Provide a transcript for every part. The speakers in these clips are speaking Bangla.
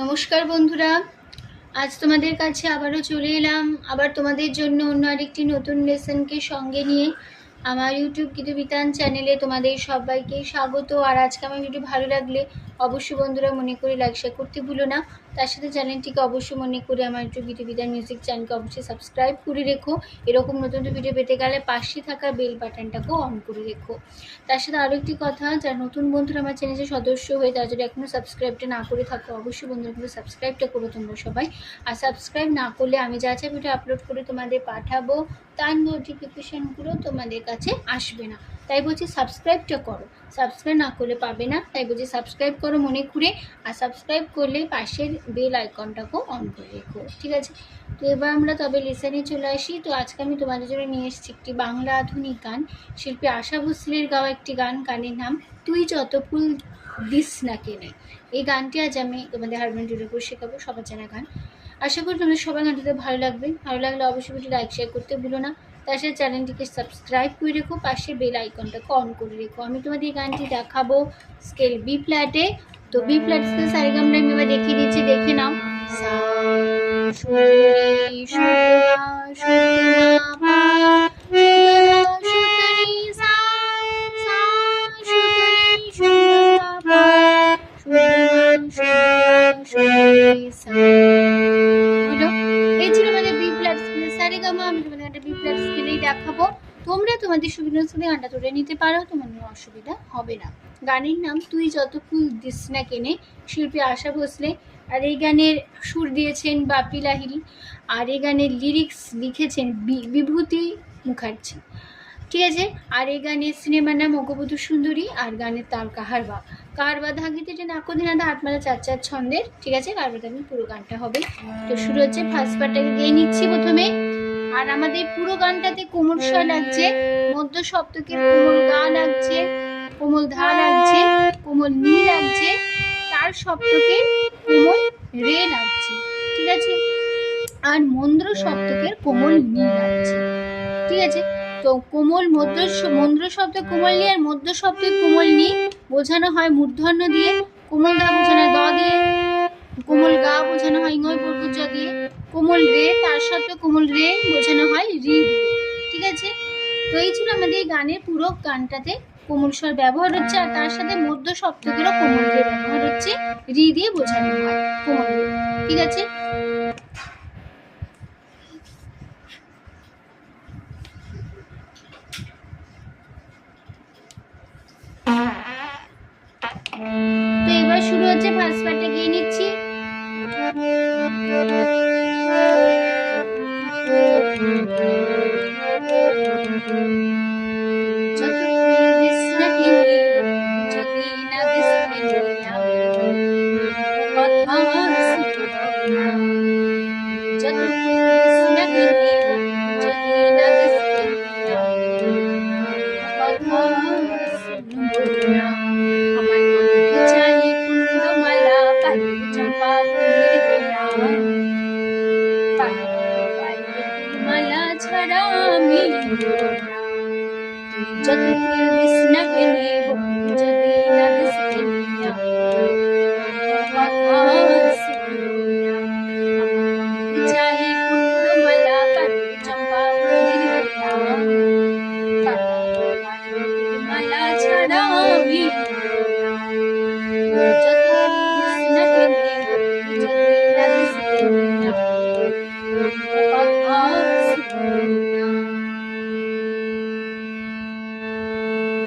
নমস্কার বন্ধুরা। আজ তোমাদের কাছে আবারও চলে এলাম। আবার তোমাদের জন্য অন্য আরেকটি নতুন লেসনকে সঙ্গে নিয়ে আমার ইউটিউব কিন্তু বিতান চ্যানেলে তোমাদের সবাইকে স্বাগত। আর আজকে আমার ভিডিও ভালো লাগলে অবশ্যই বন্ধুরা মনে করে লাইক শেয়ার করতে ভুলো না। তার সাথে চ্যানেলটিকে অবশ্যই মনে করে আমার ইউটিউব গীত বিতান মিউজিক চ্যানেলকে অবশ্যই সাবস্ক্রাইব করে রেখো। এরকম নতুন নতুন ভিডিও পেতে গেলে পাশে থাকা বেল বাটনটাকেও অন করে রেখো। তার সাথে আরও একটি কথা, যারা নতুন বন্ধুরা আমার চ্যানেলের সদস্য হয়ে তারা যদি এখনও সাবস্ক্রাইবটা না করে থাকো, অবশ্যই বন্ধুরা কিন্তু সাবস্ক্রাইবটা করো তোমরা সবাই। আর সাবস্ক্রাইব না করলে আমি যা যা ভিডিও আপলোড করে তোমাদের পাঠাবো, তার নোটিফিকেশানগুলো তোমাদের কাছে আসবে না। তাই বলছি সাবস্ক্রাইবটা করো। সাবস্ক্রাইব না করলে পাবে না, তাই বলছি সাবস্ক্রাইব করো মনে করে আর সাবস্ক্রাইব করলে পাশের বেল আইকনটাকেও অন করে রেখো, ঠিক আছে? তো এবার আমরা তবে লিসানে চলে আসি। তো আজকে আমি তোমাদের জন্য নিয়ে এসেছি একটি বাংলা আধুনিক গান। শিল্পী আশা ভোসলের গাওয়া একটি গান, গানের নাম তুই যত ফুল দিস না কেনে। এই গানটি আজ আমি তোমাদের হারমোনিয়াম জুড়ে করে শেখাবো, সবার জানা গান। আশা করি তোমাদের সবাই গানটিতে ভালো লাগবে। ভালো লাগলে অবশ্যই লাইক শেয়ার করতে ভুলো না। তার সাথে চ্যানেলটিকে সাবস্ক্রাইব করে রেখো পাশে বেল আইকনটাকে অন করে রেখো। আমি তোমাদের গানটি দেখাবো স্কেল বি ফ্ল্যাটে তো বি ফ্ল্যাট স্কেল সারিগামটা আমি এবার দেখিয়ে দিচ্ছি, দেখে নাও। সা সুন্দরী দেখাবো। তোমরা তোমাদের সুবিধা সুবিধা গানটা তুলে নিতে পারো, তোমাদের অসুবিধা হবে না। গানের নাম তুই যত ফুল দিস না কেনে, শিল্পী আশা ভোসলে। আর এই গানের সুর দিয়েছেন বাপি লাহিরি আর এই গানের লিরিক্স লিখেছেন বিভূতি মুখার্জি। ঠিক আছে? আর এই গানের সিনেমার নাম অগবধূ সুন্দরী, আর গানের তাল কাহারবা কাহারবা ধাগিতে যে নাকদিনাদা আটমালা চার চার ছন্দের। ঠিক আছে? কাহারবা ধাগি পুরো গানটা হবে। তো শুরু হচ্ছে ফার্স্ট পার্টটাকে গিয়ে নিচ্ছি প্রথমে। আর আমাদের পুরো গানটাতে কোমল স্বর লাগছে, মধ্য সপ্তকের কোমল গা লাগছে, কোমল ধা লাগছে, কোমল নি লাগছে, তার সপ্তকের কোমল রে লাগছে, ঠিক আছে? আর মন্দ্র সপ্তকের কোমল নি লাগছে, ঠিক আছে? তো কোমল মধ্য মন্দ্র শব্দ কোমল নি আর মধ্য শব্দের কোমল নি বোঝানো হয় মূর্ধন্য দিয়ে, কোমল দা বোঝানো হয় দ দিয়ে, কোমল গা বোঝানো হয় বর্গজ দিয়ে কোমল রে, তার সাথে কোমল রে বোঝানো হয় রি। ঠিক আছে? তো এই ছিল আমাদের গানের পুরো গানটাতে কোমল স্বর ব্যবহার হচ্ছে, আর তার সাথে মধ্য সপ্তকেরও কোমল রে ব্যবহার হচ্ছে, রি দিয়ে বোঝানো হয় কোমল রে। ঠিক আছে? তো এবার শুরু হচ্ছে ফার্স্ট পার্টটা গিয়ে নিচ্ছি।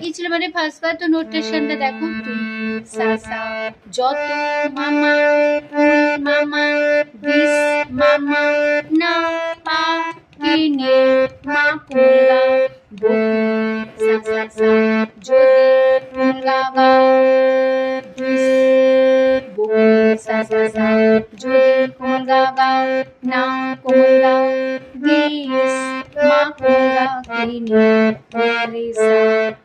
এই ছিল মানে ফার্স্ট বার তো নোটেশনটা দেখো, তুই সা সা যত মামা মামা, দিস মামা, না পা কিনে মা পুলগা বকু সা সা যদি দিস বকু সা সা যদি না পুলগা দিস মা পুলগা কিনে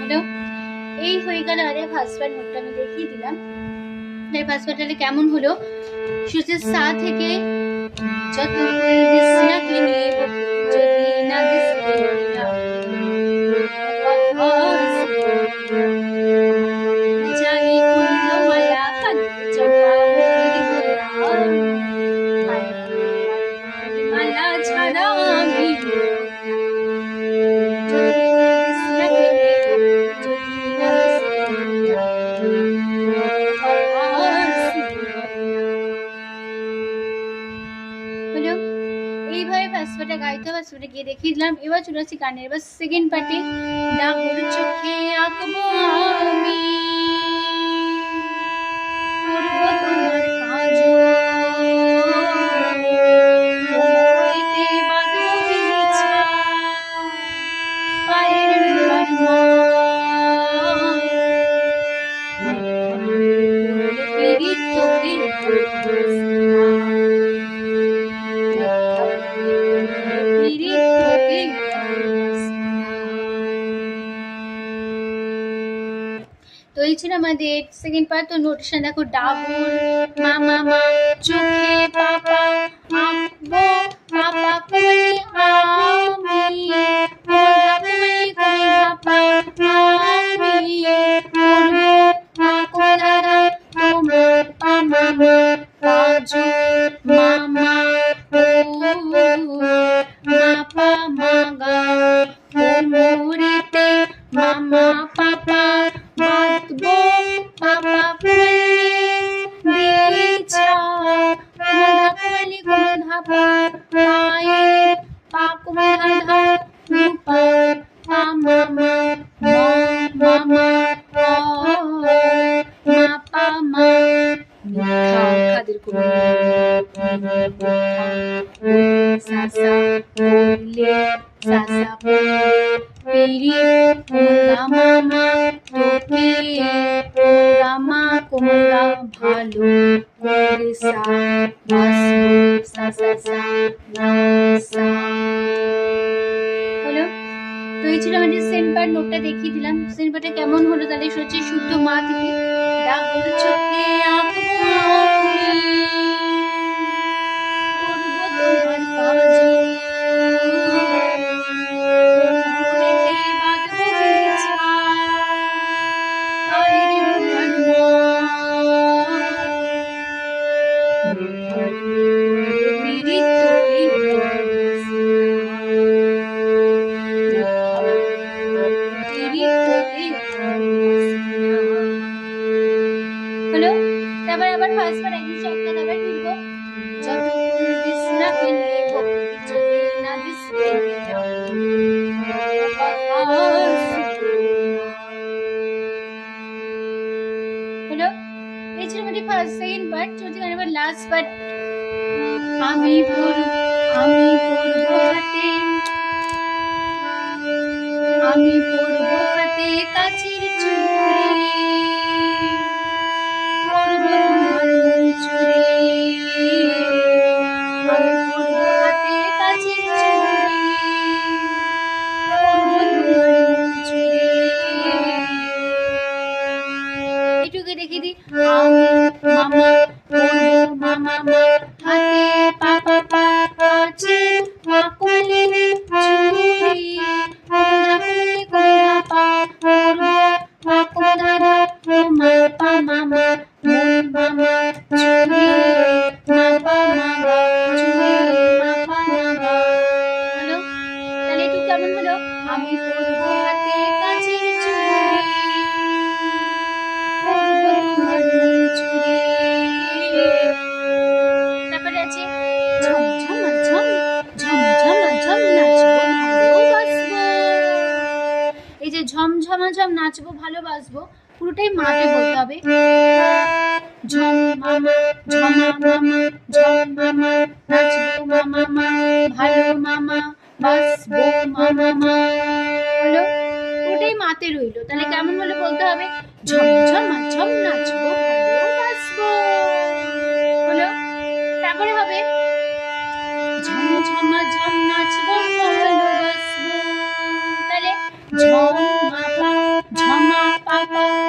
হলো এই হয়ে গেল আরে ফার্স্টবার নোটটা আমি দেখিয়ে দিলাম। এই ফার্স্টবারটা কেমন হলো? সূর্যের সা থেকে যত পার্টে গাইতে হবে পার্টে গিয়ে দেখিয়ে দিলাম এবার চলে আসছি গানের এবার সেকেন্ড পার্টি ডাকুর চোখে আঁকবো আমি করব তোমার কাজল। হইতে বাঁধবো বিছা, পায়ের তো এই ছিল আমাদের সেকেন্ড পিরি মামা তোকে রামা কুমড়া ভালো সা সা সা সা ছিল আমাদের সেন্ট নোটটা দেখিয়ে দিলাম। সেন্ট কেমন হলো তাহলে হচ্ছে শুদ্ধ মা থেকে? ডাকুর চোখে আঁকবো হলো। তারপর আবার ফার্স্ট বার একই শব্দ আবার ফিরবো যত দিস না পার্ট আমি পড়ব আমি হাতে। আমি পড়ব কাছের নাচবো, ভালোবাসবো, পুরোটাই মাকে বলতে হবে। পুরোটাই মাতে রইল। তাহলে কেমন হলে বলতে হবে? ঝমা, ঝম, নাচবো, ভালোবাসবো। ঝমা পাপা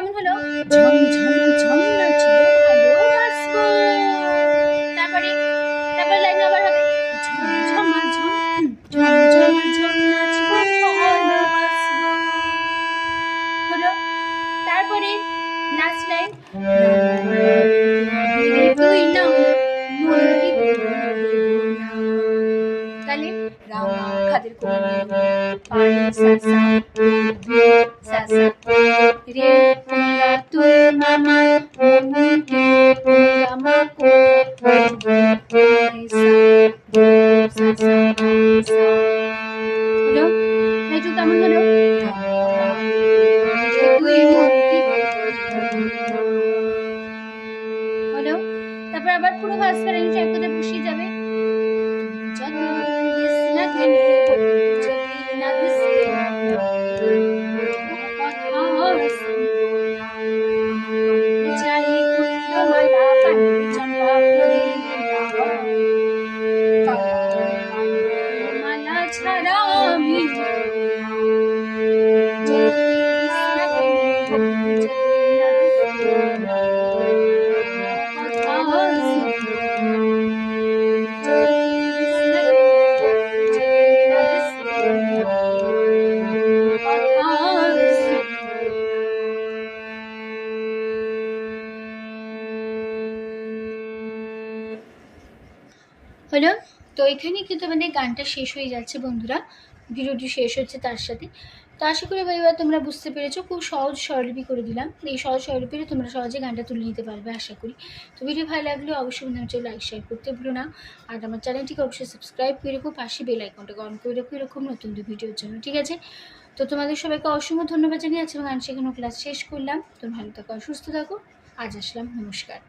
কেমন হলো? তারপরে তারপরে লাইন আবার হবে। তারপরে লাস্ট লাইন তুই না মরি তাহলে রামা খাদের কোলে পাই সাসা সাসা রে। পুরো ভাস করে এক কথা বসিয়ে যাবে। যত দিস যদি না দিস যাই কুন্ড মালা কানে চম্পা তো এখানে কিন্তু আমাদের গানটা শেষ হয়ে যাচ্ছে বন্ধুরা। ভিডিওটি শেষ হচ্ছে তার সাথে। তো আশা করি এবার তোমরা বুঝতে পেরেছ, খুব সহজ স্বরলিপি করে দিলাম। এই সহজ স্বরলিপিতে তোমরা সহজে গানটা তুলে নিতে পারবে আশা করি। তো ভিডিও ভালো লাগলে অবশ্যই বন্ধু আমার লাইক শেয়ার করতে ভুলো না। আর আমার চ্যানেলটিকে অবশ্যই সাবস্ক্রাইব করে রেখো, পাশে বেল আইকনটাকে অন করে রেখো, এরকম নতুন ভিডিওর জন্য, ঠিক আছে? তো তোমাদের সবাইকে অসংখ্য ধন্যবাদ জানিয়ে আজকে গান শেখানো ক্লাস শেষ করলাম। তোমরা ভালো থাকো, সুস্থ থাকো। আজ আসলাম, নমস্কার।